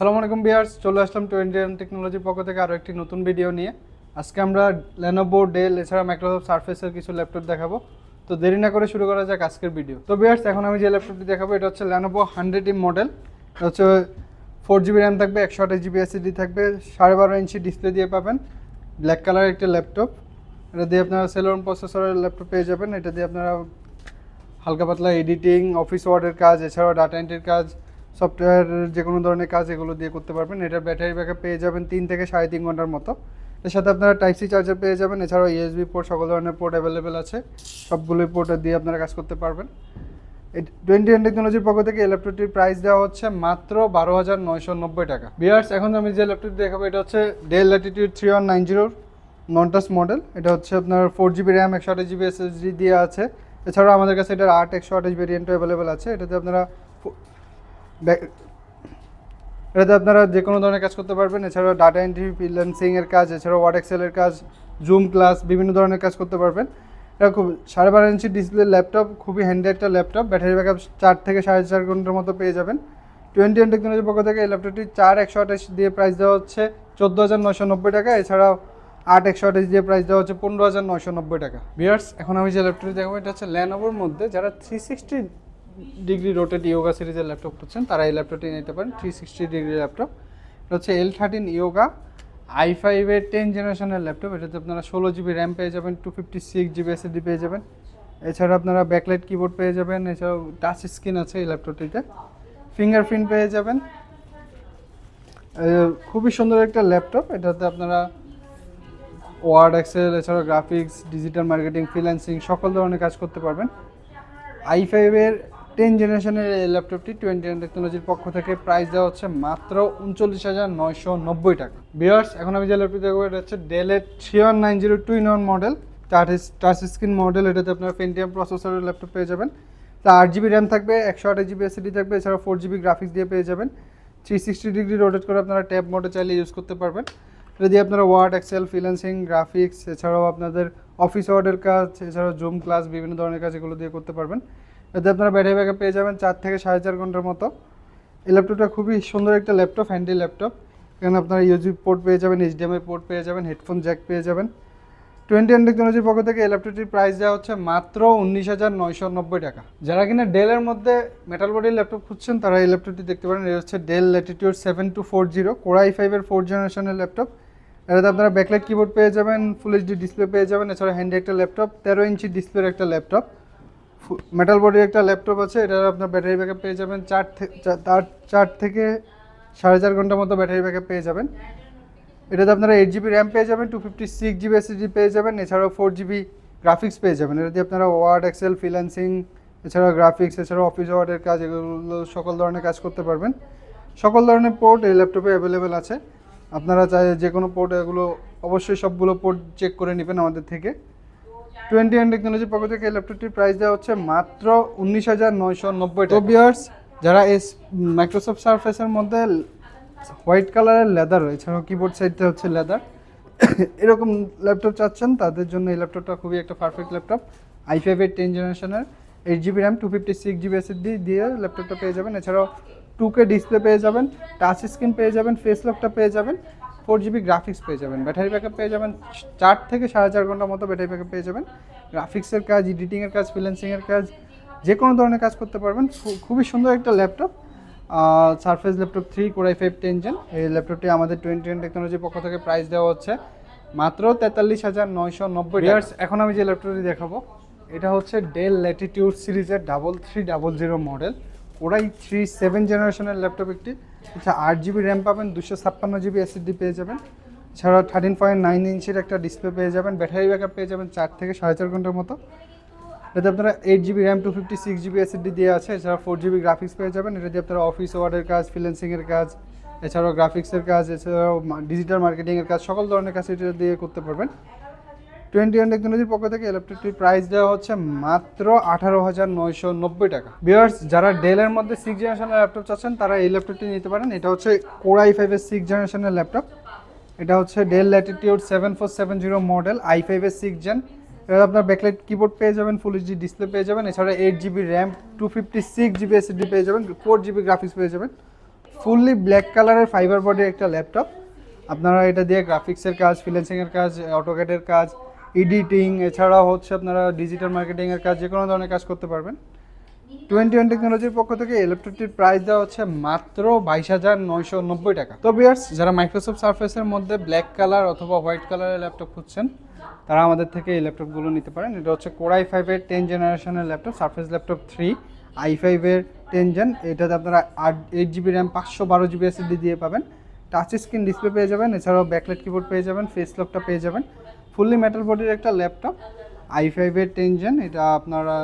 আসসালামু আলাইকুম বিয়ার্স চলে আসলাম টোয়েন্টি এম টেকনোলজির পক্ষ থেকে আরও একটি নতুন ভিডিও নিয়ে। আজকে আমরা লেনোভো ডেল এছাড়া মাইক্রোসফট সার্ফেসের কিছু ল্যাপটপ দেখাবো। তো দেরি না করে শুরু করা যাক আজকের ভিডিও তো বিয়ার্স এখন আমি যে ল্যাপটপটি দেখাবো, এটা হচ্ছে লেনোভো হান্ড্রেড ইম মডেল এটা হচ্ছে ফোর জিবি র্যাম থাকবে, একশো আঠাশ জিবি এসএসডি থাকবে, সাড়ে বারো ইঞ্চি ডিসপ্লে দিয়ে পাবেন। ব্ল্যাক কালারের একটা ল্যাপটপ এটা দিয়ে আপনারা সেলোন প্রসেসরের ল্যাপটপ পেয়ে যাবেন। এটা দিয়ে আপনারা হালকা পাতলা এডিটিং অফিস ওয়ার্ডের কাজ, এছাড়াও ডাটা এন্ট্রির কাজ সফটওয়্যার যে কোনো ধরনের কাজ এগুলো দিয়ে করতে পারবেন। এটার ব্যাটারি ব্যাকআপ পেয়ে যাবেন তিন থেকে সাড়ে তিন ঘণ্টার মতো। এর সাথে আপনারা টাইপ সি চার্জার পেয়ে যাবেন। এছাড়াও ইউএসবি পোর্ট সকল ধরনের পোর্ট অ্যাভেলেবেল আছে। সবগুলোই পোর্ট দিয়ে আপনারা কাজ করতে পারবেন। টোয়েন্টি এন টেকনোলজির পক্ষ থেকে এই ল্যাপটপটির প্রাইস দেওয়া হচ্ছে মাত্র বারো হাজার নয়শো নব্বই টাকা। বিয়ার্স এখন আমি যে ল্যাপটপটি দেখাবো, এটা হচ্ছে Dell Latitude three one nine জিরোর নন টাচ মডেল এটা হচ্ছে আপনার ফোর জিবি র্যাম একশো আঠাশ জিবি এসএসডি দিয়ে আছে। এছাড়াও আমাদের কাছে এটার আট, একশো আঠাশ ভেরিয়েন্টও অ্যাভেলেবেল আছে। এটাতে আপনারা এটাতে আপনারা যে কোনো ধরনের কাজ করতে পারবেন। এছাড়াও ডাটা এন্ট্রি ফ্রিল্যান্সিং এর কাজ, এছাড়াও ওয়ার্ড এক্সেলের কাজ জুম ক্লাস বিভিন্ন ধরনের কাজ করতে পারবেন। এটা খুব সাড়ে বারো ইঞ্চি ডিসপ্লে ল্যাপটপ খুবই হ্যান্ডি একটা ল্যাপটপ ব্যাটারি ব্যাকআপ চার থেকে সাড়ে চার ঘণ্টার মতো পেয়ে যাবেন। টোয়েন্টি ওয়ান টেকনোলজির পক্ষ থেকে এই ল্যাপটপটি চার একশো আঠাশ দিয়ে প্রাইস দেওয়া হচ্ছে চোদ্দ হাজার নশো নব্বই টাকা। এছাড়াও আট একশো আঠাশ দিয়ে প্রাইস দেওয়া হচ্ছে পনেরো হাজার নশো নব্বই টাকা। বিয়ার্স এখন আমি যে ল্যাপটপটি দেখাবো, এটা হচ্ছে ল্যানোভোর মধ্যে যারা three sixty degree rotated Yoga সিরিজের ল্যাপটপ করছেন তারা এই ল্যাপটপটি নিতে পারেন থ্রি সিক্সটি ডিগ্রি ল্যাপটপ। এটা হচ্ছে এল থার্টিন ইয়োগা আই ফাইভের টেন জেনারেশনের ল্যাপটপ, এটাতে আপনারা ষোলো জিবি র্যাম পেয়ে যাবেন two fifty six GB SSD পেয়ে যাবেন। এছাড়া আপনারা ব্যাকলাইট কিবোর্ড পেয়ে যাবেন, এছাড়াও টাচ স্ক্রিন আছে এই ল্যাপটপটিতে। ফিঙ্গারপ্রিন্ট পেয়ে যাবেন। খুবই সুন্দর একটা ল্যাপটপ, এটাতে আপনারা ওয়ার্ড এক্সেল এছাড়াও গ্রাফিক্স ডিজিটাল মার্কেটিং ফ্রিল্যান্সিং সকল ধরনের কাজ করতে পারবেন। আই ফাইভের টেন জেনারেশনের এই ল্যাপটপটি টোয়েন্টি ওয়ান টেকনোলজির পক্ষ থেকে প্রাইস দেওয়া হচ্ছে মাত্র উনচল্লিশ হাজার নয়শো নব্বই টাকা। বিয়ার্স এখন আমি যে ল্যাপটপ দেখব, এটা হচ্ছে ডেলের three one nine zero two in one model touch screen model এটাতে আপনার পেন্টিয়াম প্রসেসরের ল্যাপটপ পেয়ে যাবেন। তা আট জিবি র্যাম থাকবে, একশো আঠাশ জিবি এসিডি থাকবে, এছাড়াও ফোর জিবি গ্রাফিক্স দিয়ে পেয়ে যাবেন। থ্রি সিক্সটি ডিগ্রি রোটেট করে আপনারা ট্যাব মোডে চাইলে ইউজ করতে পারবেন। এটা দিয়ে আপনারা ওয়ার্ড এক্সেল ফ্রিল্যান্সিং গ্রাফিক্স এছাড়াও আপনাদের অফিস ওয়ার্ডের কাজ, এছাড়াও জুম ক্লাস বিভিন্ন ধরনের কাজ এগুলো দিয়ে করতে পারবেন। এতে আপনারা ব্যাটারি ব্যাকআপ পেয়ে যাবেন চার থেকে সাড়ে চার ঘণ্টার মতো। এই ল্যাপটপটা খুবই সুন্দর একটা ল্যাপটপ হ্যান্ডি ল্যাপটপ এখানে আপনারা ইউজি পোর্ট পেয়ে যাবেন এইচডিএমআই পোর্ট পেয়ে যাবেন হেডফোন জ্যাক পেয়ে যাবেন। টোয়েন্টি ওয়ান টেকনোলজির পক্ষ থেকে এই ল্যাপটপটির প্রাইস দেওয়া হচ্ছে মাত্র উনিশ হাজার নয়শো নব্বই টাকা। যারা কিনা ডেলের মধ্যে মেটাল বডির ল্যাপটপ খুঁজছেন, তারা এই ল্যাপটপটি দেখতে পারেন। এটা হচ্ছে Dell Latitude seven two four zero core i ফাইভের ফোর জেনারেশনের ল্যাপটপ এটাতে আপনারা ব্যাকলাইট কিবোর্ড পেয়ে যাবেন ফুল এইচডি ডিসপ্লে পেয়ে যাবেন। এছাড়া হ্যান্ডি একটা ল্যাপটপ তেরো ইঞ্চি ডিসপ্লের একটা ল্যাপটপ মেটাল বডির একটা ল্যাপটপ আছে এটার আপনার ব্যাটারি ব্যাকআপ পেয়ে যাবেন। চার তার চার থেকে সাড়ে চার ঘণ্টার মতো ব্যাটারি ব্যাকআপ পেয়ে যাবেন। এটাতে আপনারা এইট জিবি র্যাম পেয়ে যাবেন two fifty six GB SSD পেয়ে যাবেন, এছাড়াও ফোর জিবি গ্রাফিক্স পেয়ে যাবেন। এটা দিয়ে আপনারা ওয়ার্ড এক্সেল ফ্রিল্যান্সিং এছাড়াও গ্রাফিক্স এছাড়াও অফিস ওয়ার্ডের কাজ, এগুলো সকল ধরনের কাজ করতে পারবেন। সকল ধরনের পোর্ট এই ল্যাপটপে অ্যাভেলেবেল আছে। আপনারা চাই যে কোনো পোর্ট এগুলো অবশ্যই সবগুলো পোর্ট চেক করে নেবেন আমাদের থেকে। টোয়েন্টি ওয়ান টেকনোলজির পক্ষ থেকে এই ল্যাপটপটির প্রাইস দেওয়া হচ্ছে মাত্র উনিশ হাজার নয়শো নব্বই তো বিয়ার্স যারা এস মাইক্রোসফট সার্ফেসের মধ্যে হোয়াইট কালারের লেদার এছাড়াও কিবোর্ড সাইডটা হচ্ছে লেদার এরকম ল্যাপটপ চাচ্ছেন, তাদের জন্য এই ল্যাপটপটা খুবই একটা perfect laptop i five eight ten জেনারেশনের eight GB RAM two fifty six GB SSD দিয়ে ল্যাপটপটা পেয়ে যাবেন। এছাড়াও টু কে ডিসপ্লে পেয়ে যাবেন টাচ স্ক্রিন পেয়ে যাবেন ফেস লকটা পেয়ে যাবেন। ফোর জিবি গ্রাফিক্স পেয়ে যাবেন। ব্যাটারি ব্যাকআপ পেয়ে যাবেন। চার থেকে সাড়ে চার ঘণ্টার মতো ব্যাটারি ব্যাকআপ পেয়ে যাবেন। গ্রাফিক্সের কাজ এডিটিংয়ের কাজ ফ্রিল্যান্সিংয়ের কাজ, যে কোনো ধরনের কাজ করতে পারবেন। খুবই সুন্দর একটা laptop Surface laptop three core i five ten gen এই ল্যাপটপটি আমাদের টোয়েন্টি টেন টেকনোলজির পক্ষ থেকে প্রাইস দেওয়া হচ্ছে মাত্র তেতাল্লিশ হাজার নয়শো নব্বই ইয়ার্স এখন আমি যে ল্যাপটপটি দেখাবো, এটা হচ্ছে ডেল ল্যাটিটিউড সিরিজের double three double zero model core i three seven জেনারেশনের ল্যাপটপ একটি। আচ্ছা আট জিবি র্যাম পাবেন, দুশো ছাপ্পান্ন জিবি এসএসডি পেয়ে যাবেন। এছাড়া থার্টিন পয়েন্ট নাইন ইঞ্চির একটা ডিসপ্লে পেয়ে যাবেন। ব্যাটারি ব্যাকআপ পেয়ে যাবেন চার থেকে সাড়ে চার ঘণ্টার মতো। এটাতে আপনারা eight GB RAM two fifty six GB SSD দিয়ে আছে। এছাড়া ফোর জিবি গ্রাফিক্স পেয়ে যাবেন। এটা দিয়ে আপনারা অফিস ওয়ার্ডের কাজ ফ্রিল্যান্সিংয়ের কাজ, এছাড়াও গ্রাফিক্সের কাজ, এছাড়াও ডিজিটাল মার্কেটিংয়ের কাজ, সকল ধরনের কাজ এটা দিয়ে করতে পারবেন। টোয়েন্টি ওয়ান টেকনোলজির পক্ষ থেকে ল্যাপটপটির প্রাইস দেওয়া হচ্ছে মাত্র আঠারো হাজার নয়শো নব্বই টাকা। বিয়ার্স যারা ডেলের মধ্যে সিক্স জেনারেশনের ল্যাপটপ চাচ্ছেন, তারা এই ল্যাপটপটি নিতে পারেন। এটা হচ্ছে কোরাই ফাইভের সিক্স জেনারেশনের ল্যাপটপ এটা হচ্ছে Dell Latitude seven four seven zero model i ফাইভের সিক্স জেন এটা আপনার ব্যাকলাইট কিবোর্ড পেয়ে যাবেন ফুল এইচডি ডিসপ্লে পেয়ে যাবেন। এছাড়া eight GB RAM two fifty six GB SSD পেয়ে যাবেন ফোর জিবি গ্রাফিক্স পেয়ে যাবেন। ফুললি ব্ল্যাক কালারের ফাইবার বডির একটা ল্যাপটপ আপনারা এটা দিয়ে গ্রাফিক্সের কাজ ফ্রিল্যান্সিংয়ের কাজ অটোক্যাটের কাজ এডিটিং এছাড়াও হচ্ছে আপনারা ডিজিটাল মার্কেটিংয়ের কাজ, যে কোনো ধরনের কাজ করতে পারবেন। টোয়েন্টি ওয়ান টেকনোলজির পক্ষ থেকে এই ল্যাপটপটির প্রাইস দেওয়া হচ্ছে মাত্র বাইশ হাজার নয়শো নব্বই টাকা। তো বিয়ার্স যারা মাইক্রোসফট সার্ফেসের মধ্যে ব্ল্যাক কালার অথবা হোয়াইট কালারের ল্যাপটপ খুঁজছেন, তারা আমাদের থেকে এই ল্যাপটপগুলো নিতে পারেন। এটা হচ্ছে কোরাই ফাইভের টেন জেনারেশনের laptop Surface laptop three i ফাইভের টেন জেন এটাতে আপনারা আট এইট জিবি র্যাম পাঁচশো বারো জিবি এসএসডি দিয়ে পাবেন। টাচ স্ক্রিন ডিসপ্লে পেয়ে যাবেন, এছাড়াও ব্যাকলাইট কিবোর্ড পেয়ে যাবেন ফেস লকটা পেয়ে যাবেন। ফুললি মেটাল বডির একটা ল্যাপটপ আই ফাইভের টেন জেন এটা আপনারা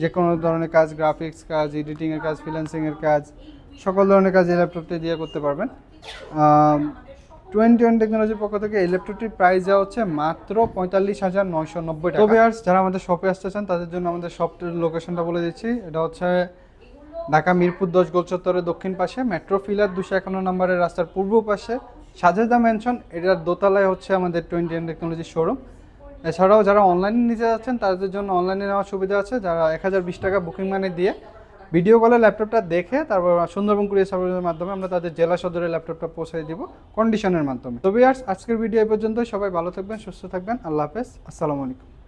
যে কোনো ধরনের কাজ গ্রাফিক্স কাজ এডিটিংয়ের কাজ ফ্রিল্যান্সিংয়ের কাজ, সকল ধরনের কাজ এই ল্যাপটপটি দিয়ে করতে পারবেন। টোয়েন্টি ওয়ান টেকনোলজির পক্ষ থেকে এই ল্যাপটপটির প্রাইস দেওয়া হচ্ছে মাত্র পঁয়তাল্লিশ হাজার নয়শো নব্বই টাকা। যারা আমাদের শপে আসতে চান, তাদের জন্য আমাদের শপটির লোকেশনটা বলে দিচ্ছি। এটা হচ্ছে ঢাকা মিরপুর দশ গোলচত্বরের দক্ষিণ পাশে, মেট্রো ফিলার দুশো একান্ন নম্বরের রাস্তার পূর্ব পাশে, সাজেদা ম্যানশন এটার দোতলায় হচ্ছে আমাদের টোয়েন্টি ওয়ান টেকনোলজির শোরুম। এছাড়াও যারা অনলাইনে নিতে যাচ্ছেন, তাদের জন্য অনলাইনে নেওয়ার সুবিধা আছে। যারা এক হাজার বিশ টাকা বুকিং মানে দিয়ে ভিডিও কলে ল্যাপটপটা দেখে তারপর সুন্দরবন কুরিয়ার সার্ভিসের মাধ্যমে আমরা তাদের জেলা সদরে ল্যাপটপটা পৌঁছে দিব কন্ডিশনের মাধ্যমে। তো বিয়ার্স আজকের ভিডিও এই পর্যন্ত সবাই ভালো থাকবেন, সুস্থ থাকবেন। আল্লাহ হাফেজ। আসসালামু আলাইকুম।